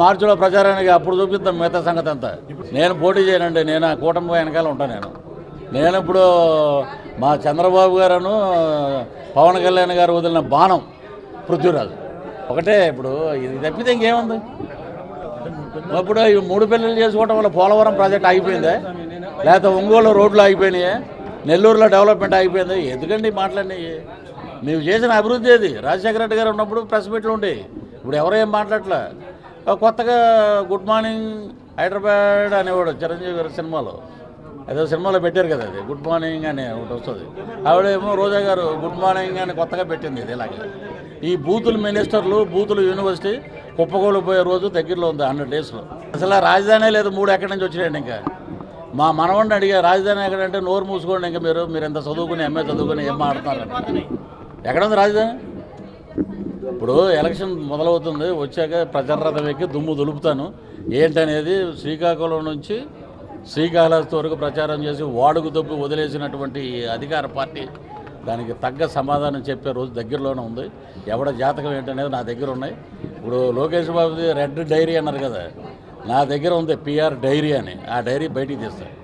మార్చిలో ప్రచారానికి అప్పుడు చూపిద్దాం మిగతా సంగతి అంతా. నేను పోటీ చేయనండి నేను ఆ కూటమి వెనకాల ఉంటాను నేను. నేను ఇప్పుడు మా చంద్రబాబు గారును పవన్ కళ్యాణ్ గారు వదిలిన బాణం పృథ్వీరాజు. ఒకటే ఇప్పుడు ఇది తప్పితే ఇంకేముంది? ఇప్పుడు ఈ మూడు పెళ్ళిళ్ళు చేసుకోవడం వల్ల పోలవరం ప్రాజెక్ట్ ఆగిపోయిందే? లేకపోతే ఒంగోలు రోడ్లు ఆగిపోయినాయి? నెల్లూరులో డెవలప్మెంట్ ఆగిపోయింది? ఎందుకండి మాట్లాడినాయి నీవు చేసిన అభివృద్ధి ఏది? రాజశేఖర రెడ్డి గారు ఉన్నప్పుడు ప్రెస్ మీట్లు ఉండేవి ఇప్పుడు ఎవరు ఏం మాట్లాడలే కొత్తగా గుడ్ మార్నింగ్ హైదరాబాద్ అనేవాడు చిరంజీవి గారి సినిమాలో. ఏదో సినిమాలో పెట్టారు కదా అది గుడ్ మార్నింగ్ అని ఒకటి వస్తుంది. ఆవిడేమో రోజా గారు గుడ్ మార్నింగ్ అని కొత్తగా పెట్టింది ఇది ఇలాగే. ఈ బూతుల మినిస్టర్లు బూతుల యూనివర్సిటీ కుప్పకూలిపోయే రోజు దగ్గరలో ఉంది హండ్రెడ్ డేస్లో అసలు రాజధాని లేదు మూడు ఎక్కడి నుంచి వచ్చినాయండి ఇంకా? మా మనవండి అడిగా రాజధాని ఎక్కడంటే నోరు మూసుకోండి ఇంకా మీరు మీరు ఎంత చదువుకుని ఎంఏ చదువుకుని ఏం ఆడుతున్నారు ఎక్కడ ఉంది రాజధాని? ఇప్పుడు ఎలక్షన్ మొదలవుతుంది వచ్చాక ప్రచారరథం ఎక్కి దుమ్ము దులుపుతాను. ఏంటనేది శ్రీకాకుళం నుంచి శ్రీకాళహస్తి వరకు ప్రచారం చేసి వాడుకు దొబ్బు వదిలేసినటువంటి అధికార పార్టీ దానికి తగ్గ సమాధానం చెప్పే రోజు దగ్గరలోనే ఉంది. ఎవడ జాతకం ఏంటనేది నా దగ్గర ఉన్నాయి. ఇప్పుడు లోకేష్ బాబుది రెడ్ డైరీ అన్నారు కదా నా దగ్గర ఉంది పిఆర్ డైరీ అని. ఆ డైరీ బయటికి తీస్తాను